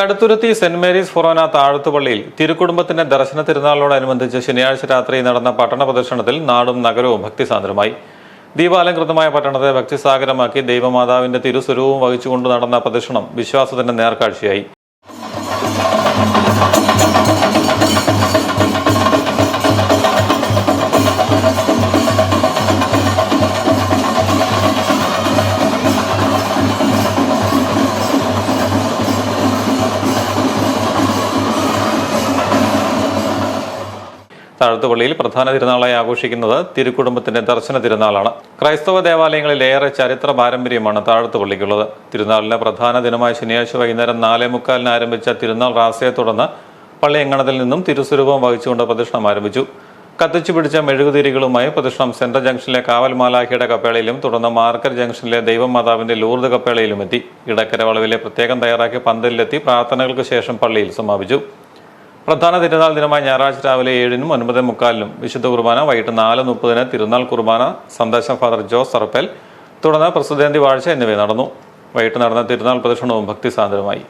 Kaduthuruthy saint Mary's ഫൊറോന താഴത്തുപള്ളിയിൽ തിരുക്കുടുംബത്തിന്റെ ദർശന തിരുനാളിനോടനുബന്ധിച്ച് ശനിയാഴ്ച രാത്രി നടന്ന പട്ടണ പ്രദർശനത്തിൽ നാടും നഗരവും ഭക്തിസാന്ദ്രമായി. ദീപാലംകൃതമായ പട്ടണത്തെ ഭക്തിസാഗരമാക്കി ദൈവമാതാവിന്റെ തിരുസ്വരൂപവും വഹിച്ചുകൊണ്ട് നടന്ന പ്രദർശനം വിശ്വാസത്തിന്റെ നേർക്കാഴ്ചയായി. താഴത്തുപള്ളിയിൽ പ്രധാന തിരുനാളായി ആഘോഷിക്കുന്നത് തിരുക്കുടുംബത്തിന്റെ ദർശന തിരുനാളാണ്. ക്രൈസ്തവ ദേവാലയങ്ങളിൽ ഏറെ ചരിത്ര പാരമ്പര്യമാണ് താഴ്ത്തുപള്ളിക്കുള്ളത് തിരുനാളിന്റെ പ്രധാന ദിനമായ ശനിയാഴ്ച വൈകുന്നേരം നാലേ മുക്കാലിന് ആരംഭിച്ച തിരുനാൾ റാസയെ തുടർന്ന് പള്ളി നിന്നും തിരുസ്വരൂപം വഹിച്ചുകൊണ്ട് പ്രദക്ഷിണം ആരംഭിച്ചു. കത്തിച്ചു പിടിച്ച മെഴുകുതിരികളുമായി പ്രദക്ഷിണം സെൻട്രൽ ജംഗ്ഷനിലെ കാവൽ മാലാഖിയുടെ കപ്പേളയിലും തുടർന്ന് മാർക്കർ ജംഗ്ഷനിലെ ദൈവമാതാവിന്റെ ലൂർദ് കപ്പേളയിലും എത്തി. ഇടക്കര വളവിലെ പ്രത്യേകം തയ്യാറാക്കിയ പന്തലിലെത്തി പ്രാർത്ഥനകൾക്ക് ശേഷം പള്ളിയിൽ സമാപിച്ചു. പ്രധാന തിരുനാൾ ദിനമായ ഞായറാഴ്ച രാവിലെ ഏഴിനും ഒൻപത് മുക്കാലിനും വിശുദ്ധ കുർബാന വൈകിട്ട് നാല് മുപ്പതിന് തിരുനാൾ കുർബാന സന്ദേശം ഫാദർ ജോസ് സർപ്പൽ തുടർന്ന് പ്രസിദ്ധേന്തി വാഴ്ച എന്നിവ നടന്നു. വൈകിട്ട് നടന്ന തിരുനാൾ പ്രദക്ഷിണവും ഭക്തിസാന്ദ്രമായി